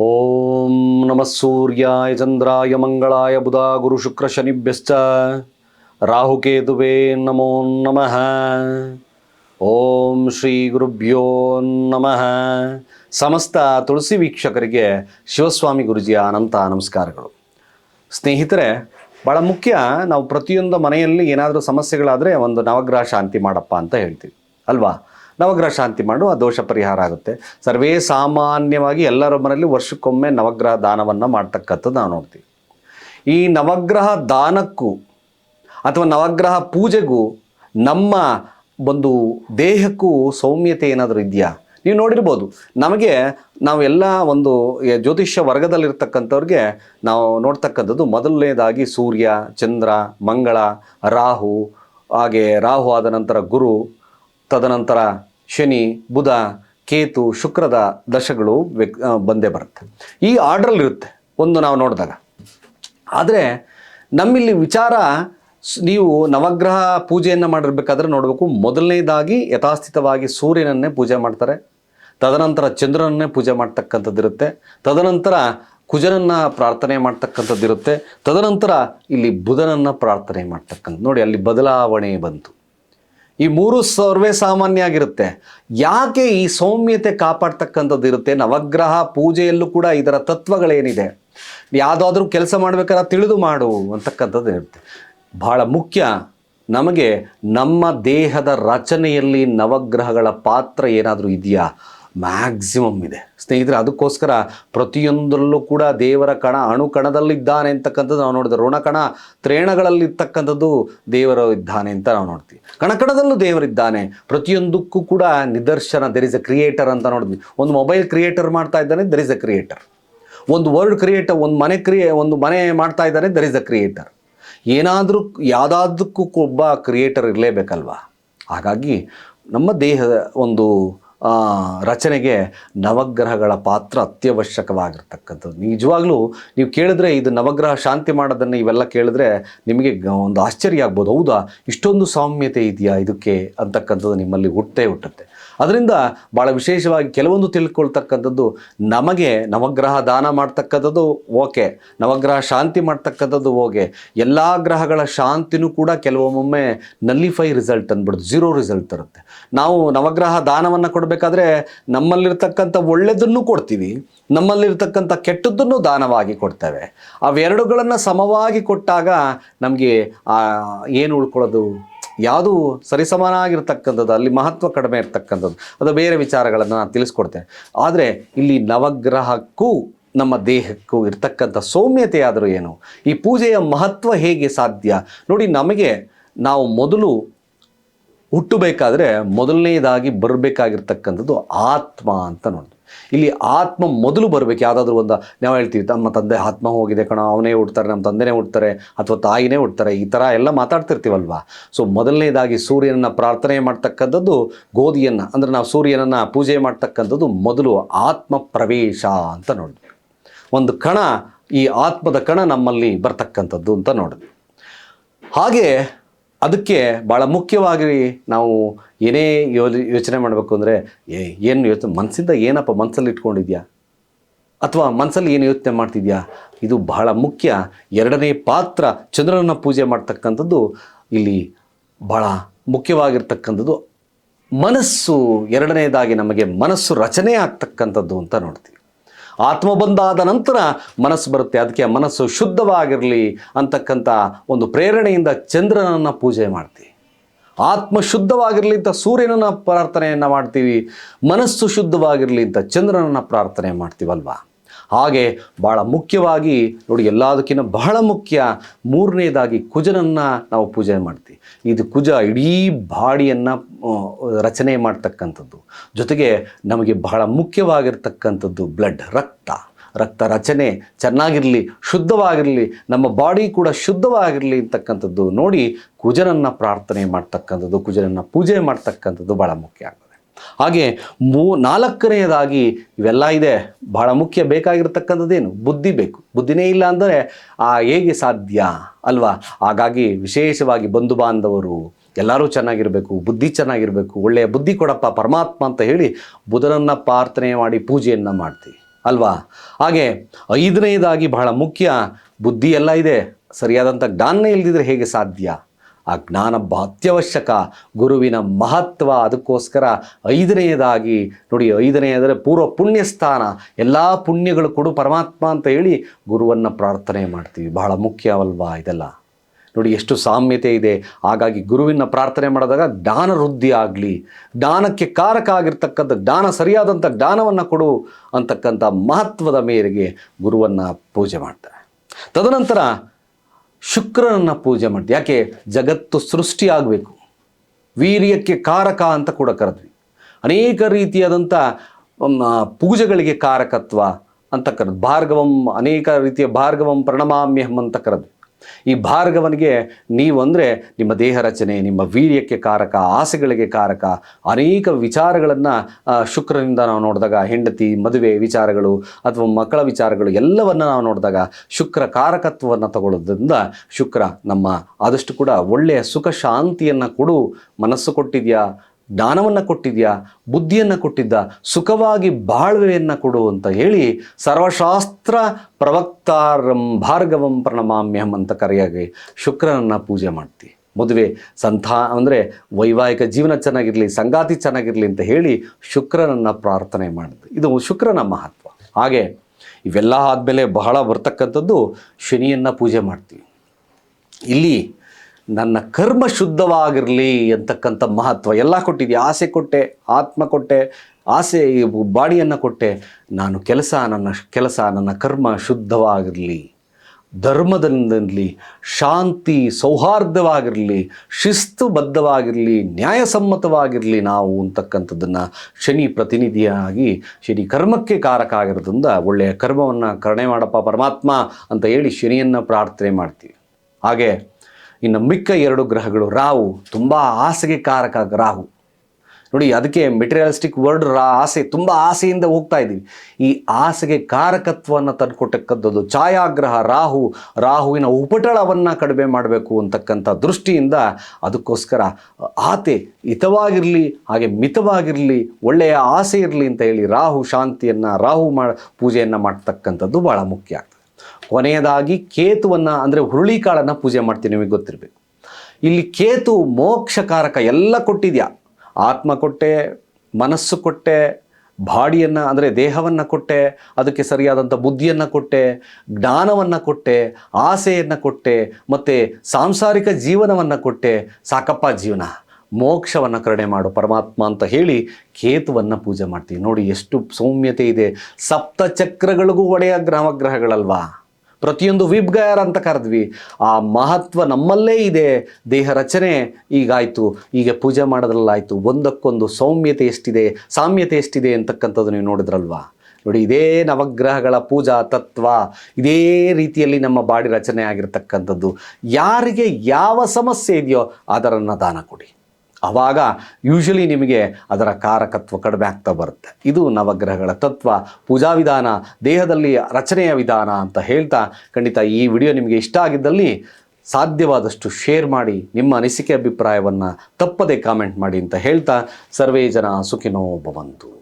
ಓಂ ನಮಃ ಸೂರ್ಯಾಯ ಚಂದ್ರಾಯ ಮಂಗಳಾಯ ಬುಧ ಗುರು ಶುಕ್ರ ಶನಿಭ್ಯಶ್ಚ ರಾಹುಕೇತುವೇ ನಮೋ ನಮಃ ಓಂ ಶ್ರೀ ಗುರುಭ್ಯೋ ನಮಃ ಸಮಸ್ತ ತುಳಸಿ ವೀಕ್ಷಕರಿಗೆ ಶಿವಸ್ವಾಮಿ ಗುರುಜಿಯ ಅನಂತ ನಮಸ್ಕಾರಗಳು. ಸ್ನೇಹಿತರೆ ಭಾಳ ಮುಖ್ಯ ನಾವು ಪ್ರತಿಯೊಂದು ಮನೆಯಲ್ಲಿ ಏನಾದರೂ ಸಮಸ್ಯೆಗಳಾದರೆ ಒಂದು ನವಗ್ರಹ ಶಾಂತಿ ಮಾಡಪ್ಪ ಅಂತ ಹೇಳ್ತೀವಿ. ಅಲ್ವಾ? ನವಗ್ರಹ ಶಾಂತಿ ಮಾಡು ಆ ದೋಷ ಪರಿಹಾರ ಆಗುತ್ತೆ. ಸರ್ವೇ ಸಾಮಾನ್ಯವಾಗಿ ಎಲ್ಲರ ಮನೆಯಲ್ಲಿ ವರ್ಷಕ್ಕೊಮ್ಮೆ ನವಗ್ರಹ ದಾನವನ್ನು ಮಾಡ್ತಕ್ಕಂಥದ್ದು ನಾವು ನೋಡ್ತೀವಿ. ಈ ನವಗ್ರಹ ದಾನಕ್ಕೂ ಅಥವಾ ನವಗ್ರಹ ಪೂಜೆಗೂ ನಮ್ಮ ಒಂದು ದೇಹಕ್ಕೂ ಸೌಮ್ಯತೆ ಏನಾದರೂ ಇದೆಯಾ? ನೀವು ನೋಡಿರ್ಬೋದು. ನಮಗೆ ನಾವೆಲ್ಲ ಒಂದು ಜ್ಯೋತಿಷ್ಯ ವರ್ಗದಲ್ಲಿರ್ತಕ್ಕಂಥವ್ರಿಗೆ ನಾವು ನೋಡ್ತಕ್ಕಂಥದ್ದು ಮೊದಲನೇದಾಗಿ ಸೂರ್ಯ, ಚಂದ್ರ, ಮಂಗಳ, ರಾಹು, ಹಾಗೆ ರಾಹು ಆದ ನಂತರ ಗುರು ತದನಂತರ ಶನಿ, ಬುಧ, ಕೇತು, ಶುಕ್ರದ ದಶಗಳು ವ್ಯಕ್ ಬಂದೇ ಬರುತ್ತೆ. ಈ ಆರ್ಡ್ರಲ್ಲಿರುತ್ತೆ ಒಂದು ನಾವು ನೋಡಿದಾಗ. ಆದರೆ ನಮ್ಮಿಲ್ಲಿ ವಿಚಾರ ನೀವು ನವಗ್ರಹ ಪೂಜೆಯನ್ನು ಮಾಡಿರ್ಬೇಕಾದ್ರೆ ನೋಡಬೇಕು. ಮೊದಲನೇದಾಗಿ ಯಥಾಸ್ಥಿತವಾಗಿ ಸೂರ್ಯನನ್ನೇ ಪೂಜೆ ಮಾಡ್ತಾರೆ. ತದನಂತರ ಚಂದ್ರನನ್ನೇ ಪೂಜೆ ಮಾಡ್ತಕ್ಕಂಥದ್ದಿರುತ್ತೆ ತದನಂತರ ಕುಜನನ್ನು ಪ್ರಾರ್ಥನೆ ಮಾಡ್ತಕ್ಕಂಥದ್ದಿರುತ್ತೆ ತದನಂತರ ಇಲ್ಲಿ ಬುಧನನ್ನು ಪ್ರಾರ್ಥನೆ ಮಾಡ್ತಕ್ಕಂಥ ನೋಡಿ, ಅಲ್ಲಿ ಬದಲಾವಣೆ ಬಂತು. ಈ ಮೂರು ಸರ್ವೇ ಸಾಮಾನ್ಯ ಆಗಿರುತ್ತೆ ಯಾಕೆ ಈ ಸೌಮ್ಯತೆ ಕಾಪಾಡ್ತಕ್ಕಂಥದ್ದು ಇರುತ್ತೆ? ನವಗ್ರಹ ಪೂಜೆಯಲ್ಲೂ ಕೂಡ ಇದರ ತತ್ವಗಳೇನಿದೆ? ಯಾವುದಾದ್ರೂ ಕೆಲಸ ಮಾಡ್ಬೇಕಾದ್ರೆ ತಿಳಿದು ಮಾಡು ಅಂತಕ್ಕಂಥದ್ದು ಇರುತ್ತೆ. ಬಹಳ ಮುಖ್ಯ. ನಮಗೆ ನಮ್ಮ ದೇಹದ ರಚನೆಯಲ್ಲಿ ನವಗ್ರಹಗಳ ಪಾತ್ರ ಏನಾದರೂ ಇದೆಯಾ? ಮ್ಯಾಕ್ಸಿಮಮ್ ಇದೆ. ಸ್ನೇಹಿತರೆ, ಅದಕ್ಕೋಸ್ಕರ ಪ್ರತಿಯೊಂದರಲ್ಲೂ ಕೂಡ ದೇವರ ಕಣ ಅಣು ಕಣದಲ್ಲಿದ್ದಾನೆ ಅಂತಕ್ಕಂಥದ್ದು ನಾವು ನೋಡಿದ್ರೆ ಋಣಕಣ ತ್ರೇಣಗಳಲ್ಲಿರ್ತಕ್ಕಂಥದ್ದು ದೇವರು ಇದ್ದಾನೆ ಅಂತ ನಾವು ನೋಡ್ತೀವಿ. ಕಣಕಣದಲ್ಲೂ ದೇವರಿದ್ದಾನೆ. ಪ್ರತಿಯೊಂದಕ್ಕೂ ಕೂಡ ನಿದರ್ಶನ ದೆರ್ ಇಸ್ ಅ ಕ್ರಿಯೇಟರ್ ಅಂತ ನೋಡಿದ್ವಿ. ಒಂದು ಮೊಬೈಲ್ ಕ್ರಿಯೇಟರ್ ಮಾಡ್ತಾ ಇದ್ದಾನೆ ದೆರ್ ಇಸ್ ಅ ಕ್ರಿಯೇಟರ್ ಒಂದು ವರ್ಲ್ಡ್ ಕ್ರಿಯೇಟರ್ ಒಂದು ಮನೆ ಕ್ರಿಯೇ, ಒಂದು ಮನೆ ಮಾಡ್ತಾ ಇದ್ದಾನೆ ದೆರ್ ಇಸ್ ಅ ಕ್ರಿಯೇಟರ್ ಏನಾದರೂ ಯಾವುದಾದಕ್ಕೂ ಒಬ್ಬ ಕ್ರಿಯೇಟರ್ ಇರಲೇಬೇಕಲ್ವಾ? ಹಾಗಾಗಿ ನಮ್ಮ ದೇಹದ ಒಂದು ರಚನೆಗೆ ನವಗ್ರಹಗಳ ಪಾತ್ರ ಅತ್ಯವಶ್ಯಕವಾಗಿರ್ತಕ್ಕಂಥದ್ದು. ನಿಜವಾಗ್ಲೂ ನೀವು ಕೇಳಿದ್ರೆ ಇದು ನವಗ್ರಹ ಶಾಂತಿ ಮಾಡೋದನ್ನು ಇವೆಲ್ಲ ಕೇಳಿದ್ರೆ ನಿಮಗೆ ಒಂದು ಆಶ್ಚರ್ಯ ಆಗ್ಬೋದು. ಹೌದಾ? ಇಷ್ಟೊಂದು ಸಾಮ್ಯತೆ ಇದೆಯಾ ಇದಕ್ಕೆ ಅಂತಕ್ಕಂಥದ್ದು ನಿಮ್ಮಲ್ಲಿ ಹುಟ್ಟೇ ಹುಟ್ಟುತ್ತೆ. ಅದರಿಂದ ಭಾಳ ವಿಶೇಷವಾಗಿ ಕೆಲವೊಂದು ತಿಳ್ಕೊಳ್ತಕ್ಕಂಥದ್ದು ನಮಗೆ ನವಗ್ರಹ ದಾನ ಮಾಡ್ತಕ್ಕಂಥದ್ದು ಓಕೆ, ನವಗ್ರಹ ಶಾಂತಿ ಮಾಡ್ತಕ್ಕಂಥದ್ದು ಓಕೆ. ಎಲ್ಲ ಗ್ರಹಗಳ ಶಾಂತಿನೂ ಕೂಡ ಕೆಲವೊಮ್ಮೊಮ್ಮೆ ನಲ್ಲಿಫೈ ರಿಸಲ್ಟ್ ಅಂದ್ಬಿಡ್ದು ಝೀರೋ ರಿಸಲ್ಟ್ ತರುತ್ತೆ. ನಾವು ನವಗ್ರಹ ದಾನವನ್ನು ಕೊಡಬೇಕಾದ್ರೆ ನಮ್ಮಲ್ಲಿರ್ತಕ್ಕಂಥ ಒಳ್ಳೆಯದನ್ನು ಕೊಡ್ತೀವಿ, ನಮ್ಮಲ್ಲಿರ್ತಕ್ಕಂಥ ಕೆಟ್ಟದ್ದನ್ನು ದಾನವಾಗಿ ಕೊಡ್ತೇವೆ. ಅವೆರಡುಗಳನ್ನು ಸಮವಾಗಿ ಕೊಟ್ಟಾಗ ನಮಗೆ ಏನು ಉಳ್ಕೊಳ್ಳೋದು? ಯಾವುದು ಸರಿಸಮಾನಾಗಿರ್ತಕ್ಕಂಥದ್ದು, ಅಲ್ಲಿ ಮಹತ್ವ ಕಡಿಮೆ ಇರತಕ್ಕಂಥದ್ದು, ಅದು ಬೇರೆ ವಿಚಾರಗಳನ್ನು ನಾನು ತಿಳಿಸ್ಕೊಡ್ತೇನೆ. ಆದರೆ ಇಲ್ಲಿ ನವಗ್ರಹಕ್ಕೂ, ನಮ್ಮ ದೇಹಕ್ಕೂ ಇರ್ತಕ್ಕಂಥ ಸೌಮ್ಯತೆಯಾದರೂ ಏನು? ಈ ಪೂಜೆಯ ಮಹತ್ವ ಹೇಗೆ ಸಾಧ್ಯ? ನೋಡಿ, ನಮಗೆ ನಾವು ಮೊದಲು ಹುಟ್ಟಬೇಕಾದ್ರೆ ಮೊದಲನೇದಾಗಿ ಬರಬೇಕಾಗಿರ್ತಕ್ಕಂಥದ್ದು ಆತ್ಮ ಅಂತ ನೋಡಿ ಇಲ್ಲಿ ಆತ್ಮ ಮೊದಲು ಬರಬೇಕು. ಯಾವುದಾದ್ರೂ ಒಂದು ನಾವು ಹೇಳ್ತೀವಿ ನಮ್ಮ ತಂದೆ ಆತ್ಮ ಹೋಗಿದೆ ಕಣ, ಅವನೇ ಹುಡ್ತಾರೆ, ನಮ್ಮ ತಂದೆನೇ ಹುಡ್ತಾರೆ ಅಥವಾ ತಾಯಿನೇ ಹುಡ್ತಾರೆ, ಈ ಥರ ಎಲ್ಲ ಮಾತಾಡ್ತಿರ್ತೀವಲ್ವ? ಸೊ ಮೊದಲನೇದಾಗಿ ಸೂರ್ಯನನ್ನು ಪ್ರಾರ್ಥನೆ ಮಾಡ್ತಕ್ಕಂಥದ್ದು ಗೋಧಿಯನ್ನು, ಅಂದರೆ ನಾವು ಸೂರ್ಯನನ್ನು ಪೂಜೆ ಮಾಡ್ತಕ್ಕಂಥದ್ದು ಮೊದಲು ಆತ್ಮ ಪ್ರವೇಶ ಅಂತ ನೋಡಿದ್ವಿ ಒಂದು ಕಣ, ಈ ಆತ್ಮದ ಕಣ ನಮ್ಮಲ್ಲಿ ಬರ್ತಕ್ಕಂಥದ್ದು ಅಂತ ನೋಡಿದ್ವಿ ಹಾಗೆ ಅದಕ್ಕೆ ಭಾಳ ಮುಖ್ಯವಾಗಿ ನಾವು ಏನೇ ಯೋಚನೆ ಮಾಡಬೇಕು ಅಂದರೆ ಏನು ಯೋಚನೆ ಮನಸ್ಸಿಂದ ಏನಪ್ಪ ಮನಸ್ಸಲ್ಲಿ ಇಟ್ಕೊಂಡಿದ್ಯಾ? ಅಥವಾ ಮನಸ್ಸಲ್ಲಿ ಏನು ಯೋಚನೆ ಮಾಡ್ತಿದ್ಯಾ? ಇದು ಬಹಳ ಮುಖ್ಯ. ಎರಡನೇ ಪಾತ್ರ ಚಂದ್ರನ ಪೂಜೆ ಮಾಡ್ತಕ್ಕಂಥದ್ದು ಇಲ್ಲಿ ಭಾಳ ಮುಖ್ಯವಾಗಿರ್ತಕ್ಕಂಥದ್ದು ಮನಸ್ಸು. ಎರಡನೇದಾಗಿ ನಮಗೆ ಮನಸ್ಸು ರಚನೆ ಆಗ್ತಕ್ಕಂಥದ್ದು ಅಂತ ನೋಡ್ತೀವಿ. ಆತ್ಮ ಬಂದಾದ ನಂತರ ಮನಸ್ಸು ಬರುತ್ತೆ. ಅದಕ್ಕೆ ಮನಸ್ಸು ಶುದ್ಧವಾಗಿರಲಿ ಅಂತಕ್ಕಂಥ ಒಂದು ಪ್ರೇರಣೆಯಿಂದ ಚಂದ್ರನನ್ನು ಪೂಜೆ ಮಾಡ್ತೀವಿ. ಆತ್ಮ ಶುದ್ಧವಾಗಿರಲಿ ಅಂತ ಸೂರ್ಯನನ್ನು ಪ್ರಾರ್ಥನೆಯನ್ನು ಮಾಡ್ತೀವಿ. ಮನಸ್ಸು ಶುದ್ಧವಾಗಿರಲಿ ಅಂತ ಚಂದ್ರನನ್ನು ಪ್ರಾರ್ಥನೆ ಮಾಡ್ತೀವಲ್ವಾ? ಹಾಗೆ ಭಾಳ ಮುಖ್ಯವಾಗಿ ನೋಡಿ ಎಲ್ಲದಕ್ಕಿಂತ ಬಹಳ ಮುಖ್ಯ ಮೂರನೇದಾಗಿ ಕುಜನನ್ನು ನಾವು ಪೂಜೆ ಮಾಡ್ತೀವಿ. ಇದು ಕುಜ ಇಡೀ ಬಾಡಿಯನ್ನು ರಚನೆ ಮಾಡ್ತಕ್ಕಂಥದ್ದು. ಜೊತೆಗೆ ನಮಗೆ ಬಹಳ ಮುಖ್ಯವಾಗಿರ್ತಕ್ಕಂಥದ್ದು ಬ್ಲಡ್, ರಕ್ತ. ರಕ್ತ ರಚನೆ ಚೆನ್ನಾಗಿರಲಿ, ಶುದ್ಧವಾಗಿರಲಿ, ನಮ್ಮ ಬಾಡಿ ಕೂಡ ಶುದ್ಧವಾಗಿರಲಿ ಅಂತಕ್ಕಂಥದ್ದು ನೋಡಿ ಕುಜನನ್ನು ಪ್ರಾರ್ಥನೆ ಮಾಡ್ತಕ್ಕಂಥದ್ದು, ಕುಜನನ್ನು ಪೂಜೆ ಮಾಡ್ತಕ್ಕಂಥದ್ದು ಭಾಳ ಮುಖ್ಯ ಆಗ್ತದೆ ಹಾಗೆ ಮೂ ನಾಲ್ಕನೆಯದಾಗಿ ಇವೆಲ್ಲ ಇದೆ. ಬಹಳ ಮುಖ್ಯ ಬೇಕಾಗಿರ್ತಕ್ಕಂಥದ್ದೇನು? ಬುದ್ಧಿ ಬೇಕು. ಬುದ್ಧಿನೇ ಇಲ್ಲ ಅಂದರೆ ಆ ಹೇಗೆ ಸಾಧ್ಯ ಅಲ್ವಾ? ಹಾಗಾಗಿ ವಿಶೇಷವಾಗಿ ಬಂಧು ಬಾಂಧವರು ಎಲ್ಲರೂ ಚೆನ್ನಾಗಿರಬೇಕು, ಬುದ್ಧಿ ಚೆನ್ನಾಗಿರಬೇಕು, ಒಳ್ಳೆಯ ಬುದ್ಧಿ ಕೊಡಪ್ಪ, ಪರಮಾತ್ಮ ಅಂತ ಹೇಳಿ ಬುಧನನ್ನು ಪ್ರಾರ್ಥನೆ ಮಾಡಿ ಪೂಜೆಯನ್ನು ಮಾಡ್ತೀವಿ ಅಲ್ವಾ? ಹಾಗೆ ಐದನೇದಾಗಿ ಬಹಳ ಮುಖ್ಯ ಬುದ್ಧಿ ಎಲ್ಲ ಇದೆ. ಸರಿಯಾದಂಥ ಜ್ಞಾನ ಇಲ್ದಿದ್ರೆ ಹೇಗೆ ಸಾಧ್ಯ? ಆ ಜ್ಞಾನ ಅತ್ಯವಶ್ಯಕ ಗುರುವಿನ ಮಹತ್ವ ಅದಕ್ಕೋಸ್ಕರ ಐದನೆಯದಾಗಿ ನೋಡಿ ಐದನೆಯದರೆ ಪೂರ್ವ ಪುಣ್ಯ ಸ್ಥಾನ ಎಲ್ಲ ಪುಣ್ಯಗಳು ಕೊಡು ಪರಮಾತ್ಮ ಅಂತ ಹೇಳಿ ಗುರುವನ್ನು ಪ್ರಾರ್ಥನೆ ಮಾಡ್ತೀವಿ. ಬಹಳ ಮುಖ್ಯವಲ್ವಾ ಇದೆಲ್ಲ? ನೋಡಿ, ಎಷ್ಟು ಸಾಮ್ಯತೆ ಇದೆ. ಹಾಗಾಗಿ ಗುರುವಿನ ಪ್ರಾರ್ಥನೆ ಮಾಡಿದಾಗ ಜ್ಞಾನ ವೃದ್ಧಿ ಆಗಲಿ, ಜ್ಞಾನಕ್ಕೆ ಕಾರಕ ಆಗಿರ್ತಕ್ಕಂಥ, ಜ್ಞಾನ ಸರಿಯಾದಂಥ ಜ್ಞಾನವನ್ನು ಕೊಡು ಅಂತಕ್ಕಂಥ ಮಹತ್ವದ ಮೇರೆಗೆ ಗುರುವನ್ನು ಪೂಜೆ ಮಾಡ್ತಾರೆ. ತದನಂತರ ಶುಕ್ರನನ್ನು ಪೂಜೆ ಮಾಡ್ತೀವಿ. ಯಾಕೆ? ಜಗತ್ತು ಸೃಷ್ಟಿಯಾಗಬೇಕು ವೀರ್ಯಕ್ಕೆ ಕಾರಕ ಅಂತ ಕೂಡ ಕರೆದ್ವಿ. ಅನೇಕ ರೀತಿಯಾದಂಥ ಪೂಜೆಗಳಿಗೆ ಕಾರಕತ್ವ ಅಂತ ಕರೆದು ಭಾರ್ಗವಂ, ಅನೇಕ ರೀತಿಯ ಭಾರ್ಗವಂ ಪ್ರಣಮಾಮ್ಯಹಂ ಅಂತ ಕರೆದ್ವಿ. ಈ ಭಾರ್ಗವನಿಗೆ ನೀವು ಅಂದರೆ ನಿಮ್ಮ ದೇಹ ರಚನೆ, ನಿಮ್ಮ ವೀರ್ಯಕ್ಕೆ ಕಾರಕ, ಆಸೆಗಳಿಗೆ ಕಾರಕ, ಅನೇಕ ವಿಚಾರಗಳನ್ನು ಶುಕ್ರನಿಂದ ನಾವು ನೋಡಿದಾಗ ಹೆಂಡತಿ, ಮದುವೆ ವಿಚಾರಗಳು ಅಥವಾ ಮಕ್ಕಳ ವಿಚಾರಗಳು ಎಲ್ಲವನ್ನು ನಾವು ನೋಡಿದಾಗ ಶುಕ್ರ ಕಾರಕತ್ವವನ್ನು ತಗೊಳ್ಳೋದ್ರಿಂದ ಶುಕ್ರ ನಮ್ಮ ಆದಷ್ಟು ಕೂಡ ಒಳ್ಳೆಯ ಸುಖ ಶಾಂತಿಯನ್ನು ಕೊಡು, ಮನಸ್ಸು ಕೊಟ್ಟಿದೆಯಾ? ಜ್ಞಾನವನ್ನು ಕೊಟ್ಟಿದ್ಯಾ? ಬುದ್ಧಿಯನ್ನು ಕೊಟ್ಟಿದ್ದ? ಸುಖವಾಗಿ ಬಾಳ್ವೆಯನ್ನು ಕೊಡು ಅಂತ ಹೇಳಿ ಸರ್ವಶಾಸ್ತ್ರ ಪ್ರವಕ್ತಾರಂ ಭಾರ್ಗವಂ ಪ್ರಣಮಾಮ್ಯಹಂ ಅಂತ ಕರೆಯಾಗಿ ಶುಕ್ರನನ್ನು ಪೂಜೆ ಮಾಡ್ತೀವಿ ಮದುವೆ ಸಂತಾ ಅಂದರೆ ವೈವಾಹಿಕ ಜೀವನ ಚೆನ್ನಾಗಿರಲಿ, ಸಂಗಾತಿ ಚೆನ್ನಾಗಿರಲಿ ಅಂತ ಹೇಳಿ ಶುಕ್ರನನ್ನು ಪ್ರಾರ್ಥನೆ ಮಾಡಿದ್ವಿ ಇದು ಶುಕ್ರನ ಮಹತ್ವ. ಹಾಗೆ ಇವೆಲ್ಲ ಆದಮೇಲೆ ಬಹಳ ಬರ್ತಕ್ಕಂಥದ್ದು ಶನಿಯನ್ನು ಪೂಜೆ ಮಾಡ್ತೀವಿ. ಇಲ್ಲಿ ನನ್ನ ಕರ್ಮ ಶುದ್ಧವಾಗಿರಲಿ ಅಂತಕ್ಕಂಥ ಮಹತ್ವ ಎಲ್ಲ ಕೊಟ್ಟಿದ್ದೆ ಆಸೆ ಕೊಟ್ಟೆ, ಆತ್ಮ ಕೊಟ್ಟೆ, ಆಸೆ ಬಾಡಿಯನ್ನು ಕೊಟ್ಟೆ. ನಾನು ಕೆಲಸ ನನ್ನ ಕೆಲಸ ನನ್ನ ಕರ್ಮ ಶುದ್ಧವಾಗಿರಲಿ ಧರ್ಮದಿಂದಲಿ ಶಾಂತಿ ಸೌಹಾರ್ದವಾಗಿರಲಿ ಶಿಸ್ತುಬದ್ಧವಾಗಿರಲಿ ನ್ಯಾಯಸಮ್ಮತವಾಗಿರಲಿ ನಾವು ಅಂತಕ್ಕಂಥದ್ದನ್ನು ಶನಿ ಪ್ರತಿನಿಧಿಯಾಗಿ, ಶನಿ ಕರ್ಮಕ್ಕೆ ಕಾರಕ ಆಗಿರೋದ್ರಿಂದ ಒಳ್ಳೆಯ ಕರ್ಮವನ್ನು ಕರುಣೆ ಮಾಡಪ್ಪ ಪರಮಾತ್ಮ ಅಂತ ಹೇಳಿ ಶನಿಯನ್ನು ಪ್ರಾರ್ಥನೆ ಮಾಡ್ತೀವಿ. ಹಾಗೆ ಇನ್ನು ಮಿಕ್ಕ ಎರಡು ಗ್ರಹಗಳು ರಾಹು, ತುಂಬ ಆಸೆಗೆ ಕಾರಕ ರಾಹು. ನೋಡಿ, ಅದಕ್ಕೆ ಮೆಟೀರಿಯಲಿಸ್ಟಿಕ್ ವರ್ಡ್ ರಾ, ಆಸೆ, ತುಂಬ ಆಸೆಯಿಂದ ಹೋಗ್ತಾ ಇದ್ದೀವಿ ಈ ಆಸೆಗೆ ಕಾರಕತ್ವವನ್ನು ತಂದುಕೊಟ್ಟಕ್ಕಂಥದ್ದು ಛಾಯಾಗ್ರಹ ರಾಹು. ರಾಹುವಿನ ಉಪಟಳವನ್ನು ಕಡಿಮೆ ಮಾಡಬೇಕು ಅಂತಕ್ಕಂಥ ದೃಷ್ಟಿಯಿಂದ ಅದಕ್ಕೋಸ್ಕರ, ಆತೆ ಹಿತವಾಗಿರಲಿ, ಹಾಗೆ ಮಿತವಾಗಿರಲಿ, ಒಳ್ಳೆಯ ಆಸೆ ಇರಲಿ ಅಂತ ಹೇಳಿ ರಾಹು ಶಾಂತಿಯನ್ನು, ರಾಹು ಮಾ, ಪೂಜೆಯನ್ನು ಮಾಡ್ತಕ್ಕಂಥದ್ದು ಭಾಳ ಮುಖ್ಯ ಕೊನೆಯದಾಗಿ ಕೇತುವನ್ನು ಅಂದರೆ ಹುರುಳಿಕಾಳನ್ನು ಪೂಜೆ ಮಾಡ್ತೀನಿ ನಿಮಗೆ ಗೊತ್ತಿರಬೇಕು. ಇಲ್ಲಿ ಕೇತು ಮೋಕ್ಷಕಾರಕ ಎಲ್ಲ ಕೊಟ್ಟಿದ್ಯಾ? ಆತ್ಮ ಕೊಟ್ಟೆ, ಮನಸ್ಸು ಕೊಟ್ಟೆ ಬಾಡಿಯನ್ನು ಅಂದರೆ ದೇಹವನ್ನು ಕೊಟ್ಟೆ, ಅದಕ್ಕೆ ಸರಿಯಾದಂಥ ಬುದ್ಧಿಯನ್ನು ಕೊಟ್ಟೆ, ಜ್ಞಾನವನ್ನು ಕೊಟ್ಟೆ, ಆಸೆಯನ್ನು ಕೊಟ್ಟೆ, ಮತ್ತು ಸಾಂಸಾರಿಕ ಜೀವನವನ್ನು ಕೊಟ್ಟೆ. ಸಾಕಪ್ಪ ಜೀವನ. ಮೋಕ್ಷವನ್ನು ಕರುಣೆ ಮಾಡು, ಪರಮಾತ್ಮ ಅಂತ ಹೇಳಿ ಕೇತುವನ್ನು ಪೂಜೆ ಮಾಡ್ತೀವಿ. ನೋಡಿ ಎಷ್ಟು ಸೌಮ್ಯತೆ ಇದೆ. ಸಪ್ತ ಚಕ್ರಗಳಿಗೂ ಒಡೆಯ ಗ್ರಹಗ್ರಹಗಳಲ್ವಾ? ಪ್ರತಿಯೊಂದು ವಿಬ್ಗಯರ್ ಅಂತ ಕರೆದ್ವಿ. ಆ ಮಹತ್ವ ನಮ್ಮಲ್ಲೇ ಇದೆ. ದೇಹ ರಚನೆ ಈಗಾಯಿತು. ಈಗ ಪೂಜೆ ಮಾಡೋದ್ರಲ್ಲಾಯಿತು. ಒಂದಕ್ಕೊಂದು ಸೌಮ್ಯತೆ ಎಷ್ಟಿದೆ? ಸಾಮ್ಯತೆ ಎಷ್ಟಿದೆ ಅಂತಕ್ಕಂಥದ್ದು ನೀವು ನೋಡಿದ್ರಲ್ವಾ? ನೋಡಿ, ಇದೇ ನವಗ್ರಹಗಳ ಪೂಜಾ ತತ್ವ. ಇದೇ ರೀತಿಯಲ್ಲಿ ನಮ್ಮ ಬಾಡಿ ರಚನೆ ಆಗಿರತಕ್ಕಂಥದ್ದು. ಯಾರಿಗೆ ಯಾವ ಸಮಸ್ಯೆ ಇದೆಯೋ ಅದರನ್ನು ದಾನ ಕೊಡಿ. ಆವಾಗ ಯೂಶಲಿ ನಿಮಗೆ ಅದರ ಕಾರಕತ್ವ ಕಡಿಮೆ ಆಗ್ತಾ ಬರುತ್ತೆ. ಇದು ನವಗ್ರಹಗಳ ತತ್ವ, ಪೂಜಾ ವಿಧಾನ, ದೇಹದಲ್ಲಿ ರಚನೆಯ ವಿಧಾನ ಅಂತ ಹೇಳ್ತಾ ಖಂಡಿತ ಈ ವಿಡಿಯೋ ನಿಮಗೆ ಇಷ್ಟ ಆಗಿದ್ದಲ್ಲಿ ಸಾಧ್ಯವಾದಷ್ಟು ಶೇರ್ ಮಾಡಿ ನಿಮ್ಮ ಅನಿಸಿಕೆ ಅಭಿಪ್ರಾಯವನ್ನು ತಪ್ಪದೆ ಕಾಮೆಂಟ್ ಮಾಡಿ ಅಂತ ಹೇಳ್ತಾ ಸರ್ವೇ ಜನ ಸುಖಿನೋ ಭವಂತು.